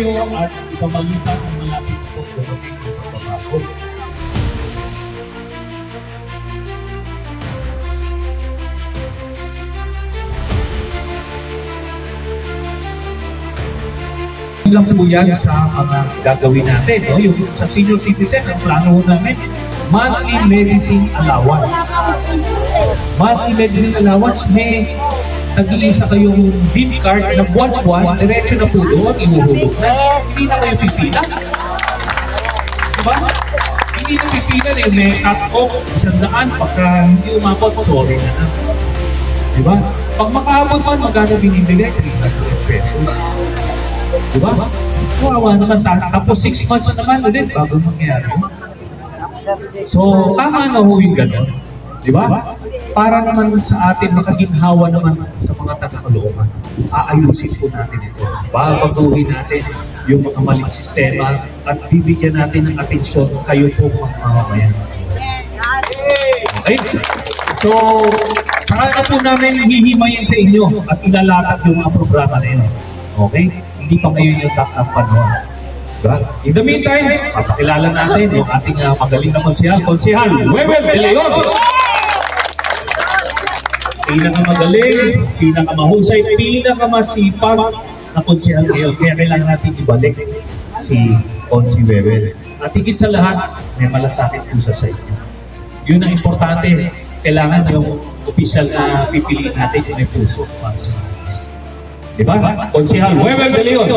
kayo at ipamalitan ng malapit po dumating ang pagbabago. lang po yan sa mga gagawin natin. No? Yung sa senior citizen, ang plano namin, monthly medicine allowance. Monthly medicine allowance, may nag-iisa kayong beam card na buwan-buwan, diretso na po doon, ihuhulog na. Hindi na kayo pipila. Diba? Hindi na pipila yung may cut-off, isang daan, pagka hindi umabot, sorry na na. Diba? Pag makaabot man, magkano binibigay? 300 pesos. Diba? Kawawa naman. Ta- Tapos 6 months na naman ulit bago mangyari. So, tama na ho yung gano'n. Di ba? Para naman sa atin makaginhawa naman sa mga taga-kalooban. Aayusin po natin ito. Babaguhin natin yung mga maling sistema at bibigyan natin ng atensyon kayo po mga mamamayan. Okay? So, saka po namin hihimayin sa inyo at ilalatag yung mga programa na yun. Okay? Hindi pa ngayon yung taktak panahon. Diba? In the meantime, papakilala natin yung ating uh, magaling na konsihal, konsihal, Wewel De Leon! Pinakamagaling, pinakamahusay, pinakamasipag na konsihal ngayon. Kaya kailangan natin ibalik si Konsi Wewel. At higit sa lahat, may malasakit po sa inyo. Yun ang importante. Kailangan yung official na pipiliin natin yung may puso. Diba? Konsihal Wewel De Leon.